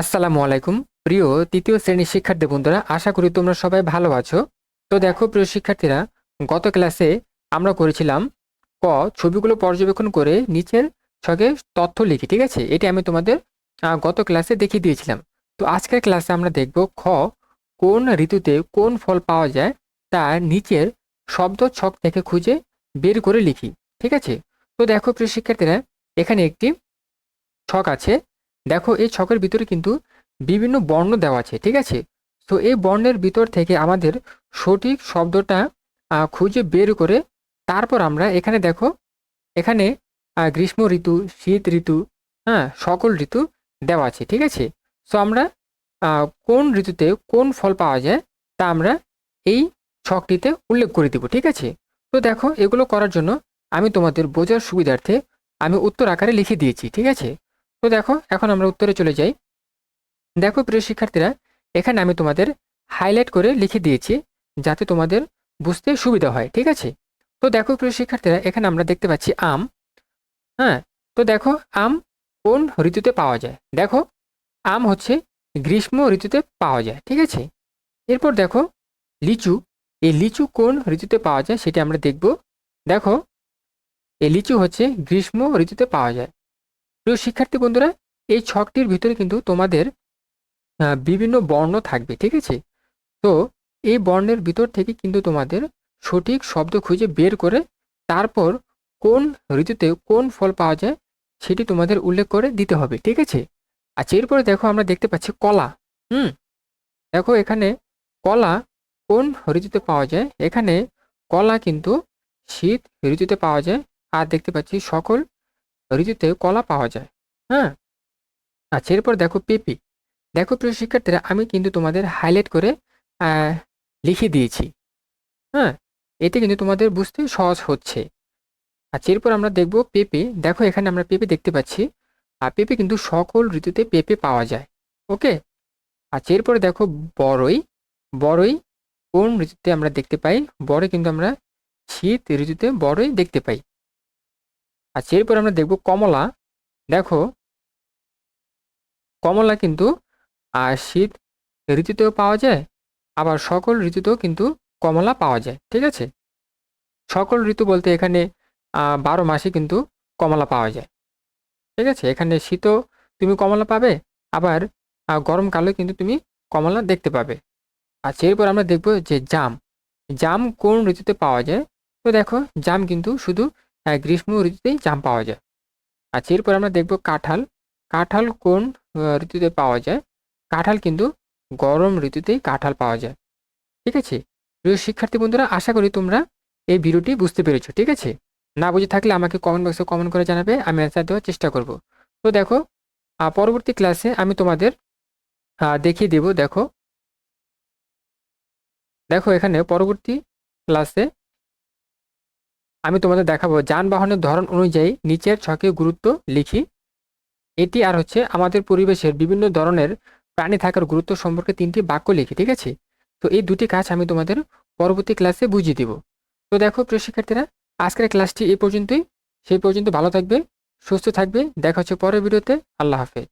আসসালামু আলাইকুম। প্রিয় তৃতীয় শ্রেণির শিক্ষার্থী বন্ধুরা, আশা করি তোমরা সবাই ভালো আছো। তো দেখো, প্রিয় শিক্ষার্থীরা, গত ক্লাসে আমরা করেছিলাম ক, ছবিগুলো পর্যবেক্ষণ করে নিচের ছকে তথ্য লিখি, ঠিক আছে? এটি আমি তোমাদের গত ক্লাসে দেখিয়ে দিয়েছিলাম। তো আজকের ক্লাসে আমরা দেখব খ, কোন ঋতুতে কোন ফল পাওয়া যায় তা নিচের শব্দ ছক থেকে খুঁজে বের করে লিখি, ঠিক আছে? তো দেখো, প্রিয় শিক্ষার্থীরা, এখানে একটি ছক আছে। দেখো, এই ছকের ভিতরে কিন্তু বিভিন্ন বর্ণ দেওয়া আছে, ঠিক আছে? তো এই বর্ণের ভিতর থেকে আমাদের সঠিক শব্দটা খুঁজে বের করে তারপর আমরা এখানে দেখো, এখানে গ্রীষ্ম ঋতু, শীত ঋতু হ্যাঁ সকল ঋতু দেওয়া আছে, ঠিক আছে? সো আমরা কোন ঋতুতে কোন ফল পাওয়া যায় তা আমরা এই ছকটিতে উল্লেখ করে দিব, ঠিক আছে? তো দেখো, এগুলো করার জন্য আমি তোমাদের বোঝার সুবিধার্থে আমি উত্তর আকারে লিখে দিয়েছি, ঠিক আছে? তো দেখো, এখন আমরা উত্তরে চলে যাই। দেখো প্রিয় শিক্ষার্থীরা, এখানে আমি তোমাদের হাইলাইট করে লিখে দিয়েছি যাতে তোমাদের বুঝতে সুবিধা হয়, ঠিক আছে? তো দেখো প্রিয় শিক্ষার্থীরা, এখানে আমরা দেখতে পাচ্ছি আম। হ্যাঁ তো দেখো, আম কোন ঋতুতে পাওয়া যায়? দেখো, আম হচ্ছে গ্রীষ্ম ঋতুতে পাওয়া যায়, ঠিক আছে? এরপর দেখো, লিচু। এই লিচু কোন ঋতুতে পাওয়া যায় সেটা আমরা দেখব। দেখো, এই লিচু হচ্ছে গ্রীষ্ম ঋতুতে পাওয়া যায়। প্রিয় শিক্ষার্থী বন্ধুরা, এই ছকটির ভিতরে কিন্তু তোমাদের বিভিন্ন বর্ণ থাকবে, ঠিক আছে? তো এই বর্ণের ভিতর থেকে কিন্তু তোমাদের সঠিক শব্দ খুঁজে বের করে তারপর কোন ঋতুতে কোন ফল পাওয়া যায় সেটি তোমাদের উল্লেখ করে দিতে হবে, ঠিক আছে? আচ্ছা এরপরে দেখো আমরা দেখতে পাচ্ছি কলা, হুম? দেখো এখানে কলা কোন ঋতুতে পাওয়া যায়? এখানে কলা কিন্তু শীত ঋতুতে পাওয়া যায়, আর দেখতে পাচ্ছি সকল ঋতুতে কলা পাওয়া যায়। হ্যাঁ? আচ্ছা এরপর দেখো পেঁপে। দেখো প্রিয় শিক্ষার্থীরা, আমি কিন্তু তোমাদের হাইলাইট করে লিখে দিয়েছি। হ্যাঁ? এতে কিন্তু তোমাদের বুঝতে সহজ হচ্ছে। আচ্ছা এরপর আমরা দেখব পেঁপে। দেখো, এখানে আমরা পেঁপে দেখতে পাচ্ছি। আর পেঁপে কিন্তু সকল ঋতুতে পেঁপে পাওয়া যায়। ওকে? আচ্ছা এরপরে দেখো বড়ই বড়ই কোন ঋতুতে আমরা দেখতে পাই? বড়ই কিন্তু আমরা শীত ঋতুতে বড়ই দেখতে পাই। আচ্ছা এরপর আমরা দেখব কমলা। দেখো, কমলা কিন্তু শীত ঋতুতেও পাওয়া যায়, আবার সকল ঋতুতেও কিন্তু কমলা পাওয়া যায়, ঠিক আছে? সকল ঋতু বলতে এখানে বারো মাসে কিন্তু কমলা পাওয়া যায়, ঠিক আছে? এখানে শীতও তুমি কমলা পাবে, আবার গরমকালেও কিন্তু তুমি কমলা দেখতে পাবে। আচ্ছা এরপর আমরা দেখব যে জাম জাম কোন ঋতুতে পাওয়া যায়? তো দেখো, জাম কিন্তু শুধু আহ, গ্রীষ্ম ঋতুতেই জাম পাওয়া যায়। আচ্ছা এরপর আমরা দেখব কাঁঠাল। কাঁঠাল কোন ঋতুতে পাওয়া যায়? কাঁঠাল কিন্তু গরম ঋতুতেই কাঁঠাল পাওয়া যায়। ঠিক আছে? প্রিয় শিক্ষার্থী বন্ধুরা আশা করি তোমরা এই ভিডিওটি বুঝতে পেরেছ ঠিক আছে? না বুঝে থাকলে আমাকে কমেন্ট বক্সে কমেন্ট করে জানাবে আমি অ্যান্সার দেওয়ার চেষ্টা করব। তো দেখো পরবর্তী ক্লাসে আমি তোমাদের দেখিয়ে দেব দেখো। দেখো এখানে পরবর্তী ক্লাসে আমি তোমাদের দেখাবো। যানবাহনের ধরন অনুযায়ী নিচের ছকে গুরুত্ব লিখি। এটি আর হচ্ছে আমাদের পরিবেশের বিভিন্ন ধরনের প্রাণী থাকার গুরুত্ব সম্পর্কে তিনটি বাক্য লিখি, ঠিক আছে? তো এই দুটি কাজ আমি তোমাদের পরবর্তী ক্লাসে বুঝিয়ে দিব। তো দেখো, প্রিয় শিক্ষার্থীরা, আজকের ক্লাসটি এই পর্যন্তই। সেই পর্যন্ত ভালো থাকবে, সুস্থ থাকবে। দেখা হচ্ছে পরের ভিডিওতে। আল্লাহ হাফেজ।